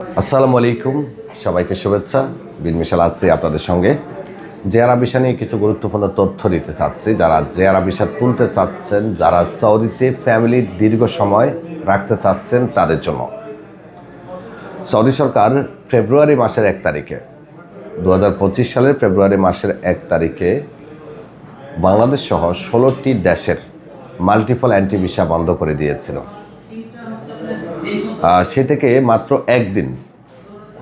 আসসালামু আলাইকুম, সবাইকে শুভেচ্ছা। বিনমিশাল আছি আপনাদের সঙ্গে। জেয়ারা ভিসা নিয়ে কিছু গুরুত্বপূর্ণ তথ্য দিতে চাচ্ছি। যারা জেয়ারা ভিসা তুলতে চাচ্ছেন, যারা সৌদিতে ফ্যামিলি দীর্ঘ সময় রাখতে চাচ্ছেন, তাদের জন্য। সৌদি সরকার ফেব্রুয়ারি মাসের এক তারিখে দু হাজার পঁচিশ সালের ফেব্রুয়ারি মাসের এক তারিখে বাংলাদেশ সহ ষোলোটি দেশের মাল্টিপল অ্যান্টি ভিসা বন্ধ করে দিয়েছিল। সে থেকে মাত্র একদিন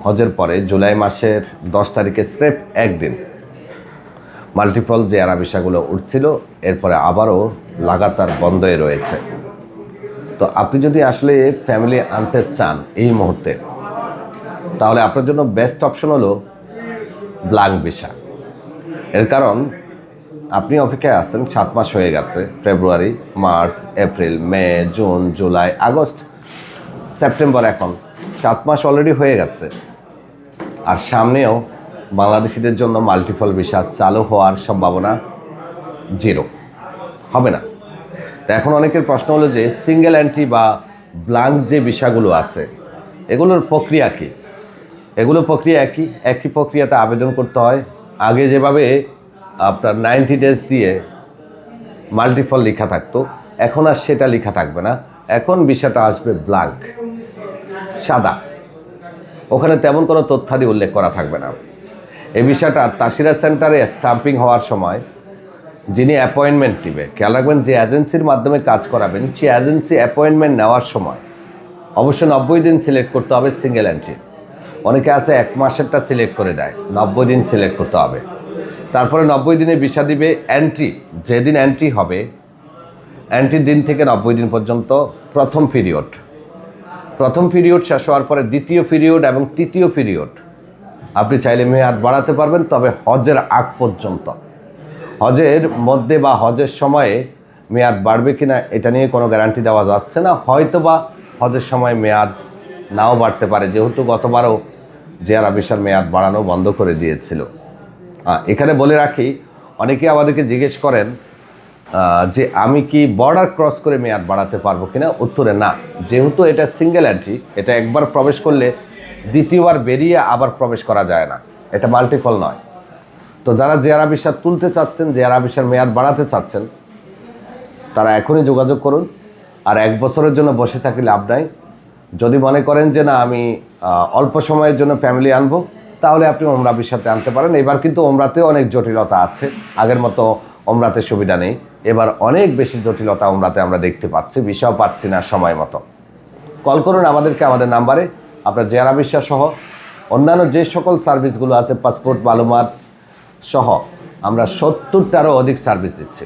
হজের পরে জুলাই মাসের দশ তারিখে স্রেফ একদিন মাল্টিপল যে আরা ভিসাগুলো উঠছিল, এরপরে আবারও লাগাতার বন্ধই রয়েছে। তো আপনি যদি আসলে ফ্যামিলি আনতে চান এই মুহূর্তে, তাহলে আপনার জন্য বেস্ট অপশন হলো ব্ল্যাঙ্ক ভিসা এর কারণ, আপনি অপেক্ষায় আছেন, সাত মাস হয়ে গেছে February March April May June July August September এখন। সাত মাস অলরেডি হয়ে গেছে। আর সামনেও বাংলাদেশিদের জন্য মাল্টিপল ভিসা চালু হওয়ার সম্ভাবনা জিরো হবে না। এখন অনেকের প্রশ্ন হলো যে সিঙ্গেল এন্ট্রি বা ব্লাঙ্ক যে ভিসাগুলো আছে, এগুলোর প্রক্রিয়া কী? এগুলো প্রক্রিয়া একই একই প্রক্রিয়াতে আবেদন করতে হয়। আগে যেভাবে আপনার নাইনটি ডেজ দিয়ে মাল্টিপল লেখা থাকতো, এখন আর সেটা লেখা থাকবে না। এখন বিষয়টা আসবে ব্ল্যাঙ্ক সাদা। ওখানে তেমন কোনো তথ্যাদি উল্লেখ করা থাকবে না। এই বিষয়টা তাসিরা সেন্টারে স্টাম্পিং হওয়ার সময় যিনি অ্যাপয়েন্টমেন্ট নেবে, খেয়াল রাখবেন যে এজেন্সির মাধ্যমে কাজ করাবেন, সে এজেন্সি অ্যাপয়েন্টমেন্ট নেওয়ার সময় অবশ্যই নব্বই দিন সিলেক্ট করতে হবে সিঙ্গেল এন্ট্রি। অনেকে আছে এক মাসেরটা সিলেক্ট করে দেয়, নব্বই দিন সিলেক্ট করতে হবে। তারপরে নব্বই দিনে ভিসা দিবে এন্ট্রি, যেদিন এন্ট্রি হবে, এন্ট্রির দিন থেকে নব্বই দিন পর্যন্ত প্রথম পিরিয়ড। প্রথম পিরিয়ড শেষ হওয়ার পরে দ্বিতীয় পিরিয়ড এবং তৃতীয় পিরিয়ড। আপনি চাইলে মেয়াদ বাড়াতে পারবেন, তবে হজের আগ পর্যন্ত। হজের মধ্যে বা হজের সময়ে মেয়াদ বাড়বে কিনা এটা নিয়ে কোনো গ্যারান্টি দেওয়া যাচ্ছে না। হয়তো বা হজের সময় মেয়াদ নাও বাড়তে পারে, যেহেতু গতবারও জেয়ারা বিশার মেয়াদ বাড়ানো বন্ধ করে দিয়েছিল। এখানে বলে রাখি অনেকে আমাদেরকে জিজ্ঞেস করেন যে আমি কি বর্ডার ক্রস করে মেয়াদ বাড়াতে পারব কিনা? উত্তরে না। যেহেতু এটা সিঙ্গেল এন্ট্রি এটা একবার প্রবেশ করলে দ্বিতীয়বার বেরিয়ে আবার প্রবেশ করা যায় না। এটা মাল্টিপল নয়। তো যারা জেয়ারা বিশ্বাস তুলতে চাচ্ছেন জেয়ারা বিশ্বাস মেয়াদ বাড়াতে চাচ্ছেন, তারা এখনই যোগাযোগ করুন। আর এক বছরের জন্য বসে থাকি লাভ নাই। যদি মনে করেন যে না, আমি অল্প সময়ের জন্য ফ্যামিলি আনব, তাহলে আপনি ওমরা বিষাতে আনতে পারেন। এবার কিন্তু ওমরাতেও অনেক জটিলতা আছে। আগের মতো ওমরাতে সুবিধা নেই। এবার অনেক বেশি জটিলতা অমরাতে আমরা দেখতে পাচ্ছি বিষয় পাচ্ছি না সময় মতো। কল করুন আমাদেরকে আমাদের নাম্বারে। আপনার জেয়ারা বিশ্বাস সহ অন্যান্য যে সকল সার্ভিসগুলো আছে পাসপোর্ট মালুমাত সহ আমরা সত্তরটারও অধিক সার্ভিস দিচ্ছি।